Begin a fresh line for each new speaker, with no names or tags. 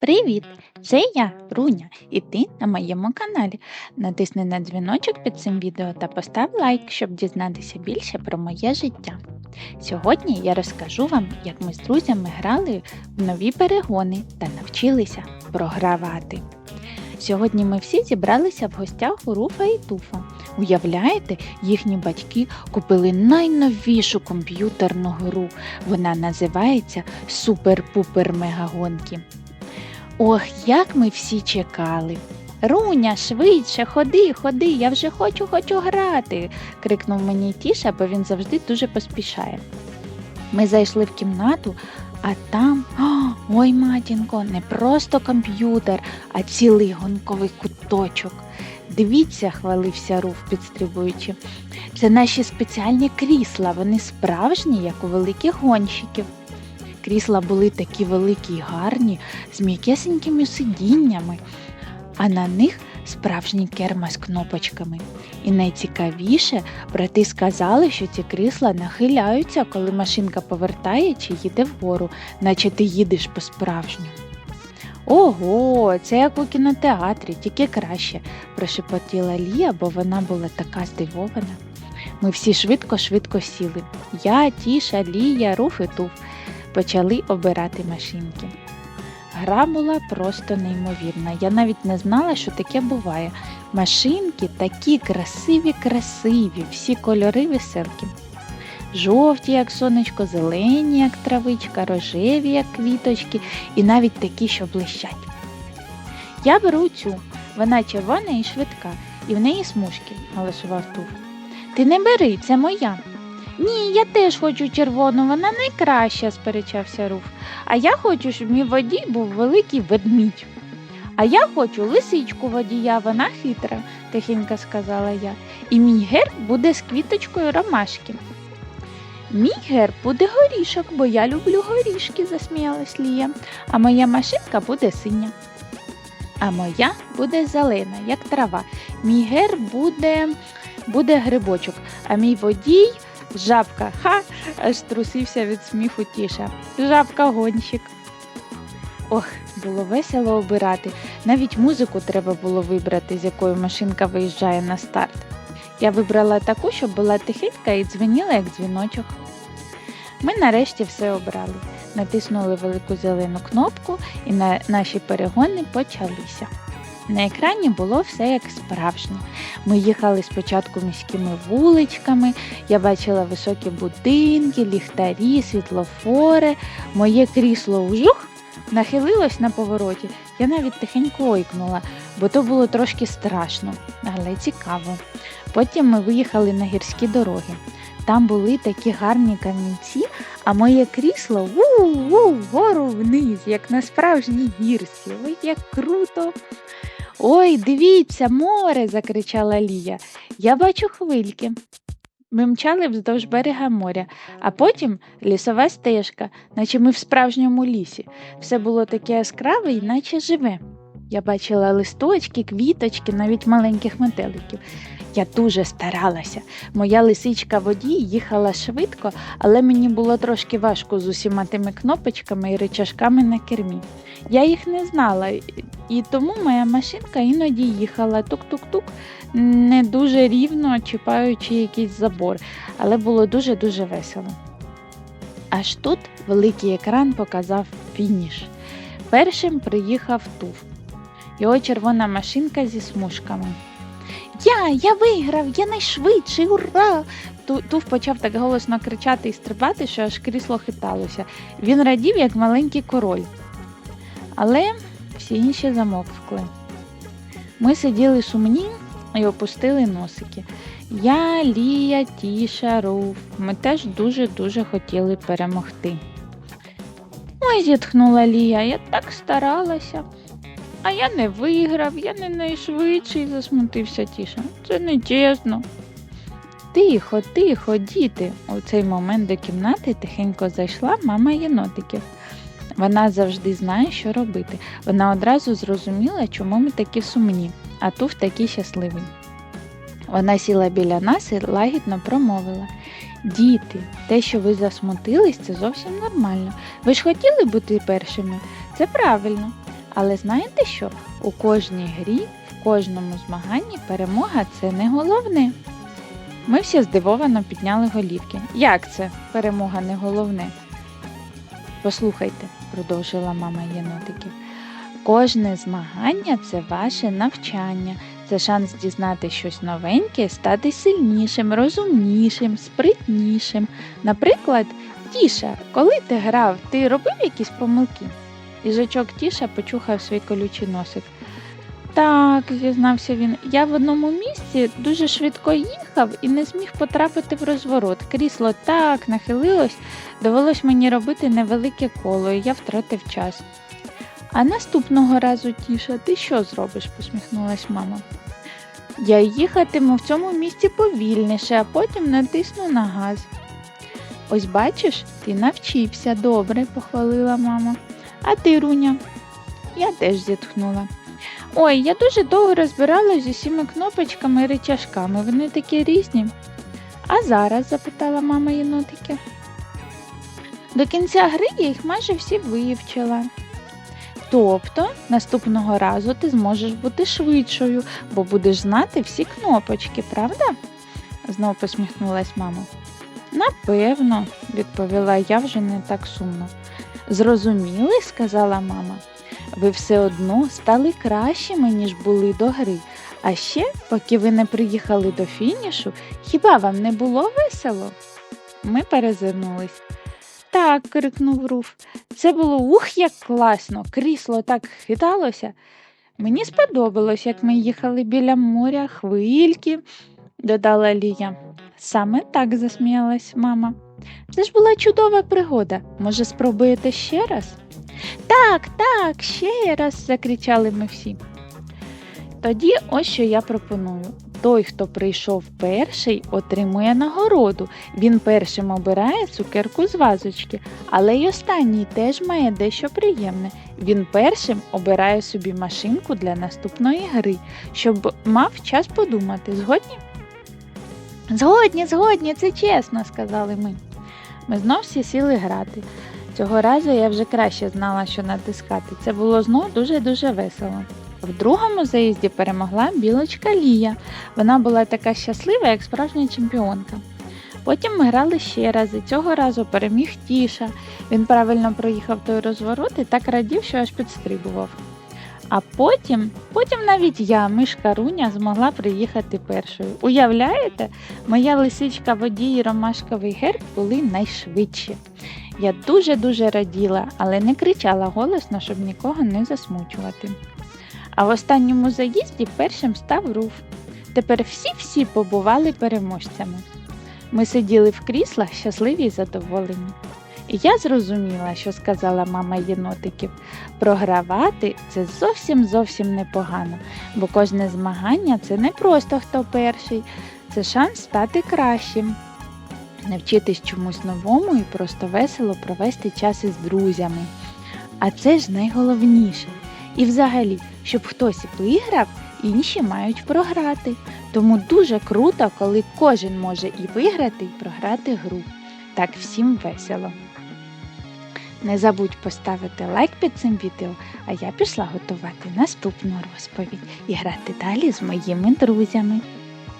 Привіт! Це я, Руня, і ти на моєму каналі. Натисни на дзвіночок під цим відео та постав лайк, щоб дізнатися більше про моє життя. Сьогодні я розкажу вам, як ми з друзями грали в нові перегони та навчилися програвати. Сьогодні ми всі зібралися в гостях у Руфа і Туфа. Уявляєте, їхні батьки купили найновішу комп'ютерну гру. Вона називається Супер-Пупер Мегагонки. Ох, як ми всі чекали. Руня, швидше, ходи, ходи, я вже хочу, хочу грати, крикнув мені Тіша, бо він завжди дуже поспішає. Ми зайшли в кімнату, а там, о, ой, матінко, не просто комп'ютер, а цілий гонковий куточок. Дивіться, хвалився Руф, підстрибуючи. Це наші спеціальні крісла, вони справжні, як у великих гонщиків. Крісла були такі великі й гарні, з м'якесенькими сидіннями, а на них справжні керма з кнопочками. І найцікавіше, брати сказали, що ці крісла нахиляються, коли машинка повертає чи їде вгору, наче ти їдеш по-справжньому. Ого, це як у кінотеатрі, тільки краще, прошепотіла Лія, бо вона була така здивована. Ми всі швидко-швидко сіли. Я, Тіша, Лія, Руф і Туф почали обирати машинки. Гра була просто неймовірна. Я навіть не знала, що таке буває. Машинки такі красиві, красиві, всі кольори веселки. Жовті, як сонечко, зелені, як травичка, рожеві, як квіточки, і навіть такі, що блищать. Я беру цю, вона червона і швидка, і в неї смужки, голосував Туф. Ти не бери, це моя. Ні, я теж хочу червону, вона найкраща, сперечався Руф. А я хочу, щоб мій водій був великий ведмідь. А я хочу лисичку водія, вона хитра, тихенько сказала я. І мій герб буде з квіточкою ромашки. Мій герб буде горішок, бо я люблю горішки, засміялась Лія, а моя машинка буде синя. А моя буде зелена, як трава. Мій герб буде, буде грибочок, а мій водій Жабка, ха, аж трусився від сміху тіша. Жабка гонщик. Ох, було весело обирати. Навіть музику треба було вибрати, з якою машинка виїжджає на старт. Я вибрала таку, щоб була тихенька і дзвеніла, як дзвіночок. Ми нарешті все обрали. Натиснули велику зелену кнопку, і на наші перегони почалися. На екрані було все як справжнє. Ми їхали спочатку міськими вуличками, я бачила високі будинки, ліхтарі, світлофори. Моє крісло ужух нахилилось на повороті. Я навіть тихенько ойкнула, бо то було трошки страшно, але цікаво. Потім ми виїхали на гірські дороги. Там були такі гарні камінці, а моє крісло ву-ву, вгору вниз, як на справжній гірці. Ой, як круто! Ой, дивіться, море, закричала Лія. Я бачу хвильки. Ми мчали вздовж берега моря, а потім лісова стежка, наче ми в справжньому лісі. Все було таке яскраве і наче живе. Я бачила листочки, квіточки, навіть маленьких метеликів. Я дуже старалася. Моя лисичка водій їхала швидко, але мені було трошки важко з усіма тими кнопочками і рычажками на кермі. Я їх не знала, і тому моя машинка іноді їхала тук-тук-тук, не дуже рівно чіпаючи якийсь забор, але було дуже-дуже весело. Аж тут великий екран показав фініш. Першим приїхав туф. Його червона машинка зі смужками. Я, я виграв, я найшвидший, ура! Туф почав так голосно кричати і стрибати, що аж крісло хиталося. Він радів, як маленький король. Але всі інші замовкли. Ми сиділи сумні і опустили носики. Я, Лія, Тіша, Руф. Ми теж дуже-дуже хотіли перемогти. Ой, зітхнула Лія, я так старалася. А я не виграв, я не найшвидший, засмутився Тіша. Це не чесно. Тихо, тихо, діти. У цей момент до кімнати тихенько зайшла мама єнотиків. Вона завжди знає, що робити. Вона одразу зрозуміла, чому ми такі сумні, а туф такий щасливий. Вона сіла біля нас і лагідно промовила Діти, те, що ви засмутились, це зовсім нормально. Ви ж хотіли бути першими? Це правильно. Але знаєте що? У кожній грі, в кожному змаганні перемога це не головне. Ми всі здивовано підняли голівки. Як це перемога не головне? Послухайте, продовжила мама єнотиків. Кожне змагання це ваше навчання, це шанс дізнати щось новеньке, стати сильнішим, розумнішим, спритнішим. Наприклад, Тіша, коли ти грав, ти робив якісь помилки? Їжачок Тіша почухав свій колючий носик. Так, зізнався він, я в одному місці дуже швидко їхав і не зміг потрапити в розворот. Крісло так нахилилось, довелось мені робити невелике коло, і я втратив час. А наступного разу, Тіша, ти що зробиш? посміхнулась мама. Я їхатиму в цьому місці повільніше, а потім натисну на газ. Ось бачиш, ти навчився добре, похвалила мама. А ти, Руня? Я теж зітхнула. Ой, я дуже довго розбиралась з усіма кнопочками і речашками. Вони такі різні. А зараз? запитала мама єнотики. До кінця гри я їх майже всі вивчила. Тобто наступного разу ти зможеш бути швидшою, бо будеш знати всі кнопочки, правда? знов посміхнулась мама. Напевно, відповіла я вже не так сумно. Зрозуміли, сказала мама. Ви все одно стали кращими, ніж були до гри. А ще, поки ви не приїхали до фінішу, хіба вам не було весело? Ми перезирнулись. Так, крикнув Руф. Це було ух, як класно, крісло так хиталося. Мені сподобалось, як ми їхали біля моря, хвильки, додала Лія. Саме так засміялась мама. Це ж була чудова пригода. Може, спробуєте ще раз? Так, так, ще раз, закричали ми всі. Тоді ось що я пропоную. Той, хто прийшов перший, отримує нагороду. Він першим обирає цукерку з вазочки, але й останній теж має дещо приємне. Він першим обирає собі машинку для наступної гри, щоб мав час подумати. Згодні? Згодні, згодні, це чесно, сказали ми. Ми знов всі сіли грати. Цього разу я вже краще знала, що натискати. Це було знов дуже-дуже весело. В другому заїзді перемогла білочка Лія. Вона була така щаслива, як справжня чемпіонка. Потім ми грали ще раз, і цього разу переміг Тіша. Він правильно проїхав той розворот і так радів, що аж підстрибував. А потім, потім навіть я, мишка Руня, змогла приїхати першою. Уявляєте, моя лисичка водій ромашковий герб були найшвидші. Я дуже-дуже раділа, але не кричала голосно, щоб нікого не засмучувати. А в останньому заїзді першим став руф. Тепер всі-всі побували переможцями. Ми сиділи в кріслах щасливі й задоволені. Я зрозуміла, що сказала мама єнотиків. Програвати це зовсім зовсім непогано, бо кожне змагання це не просто хто перший, це шанс стати кращим, навчитись чомусь новому і просто весело провести час із друзями. А це ж найголовніше. І взагалі, щоб хтось виграв, інші мають програти. Тому дуже круто, коли кожен може і виграти, і програти гру. Так всім весело. Не забудь поставити лайк під цим відео, а я пішла готувати наступну розповідь і грати далі з моїми друзями.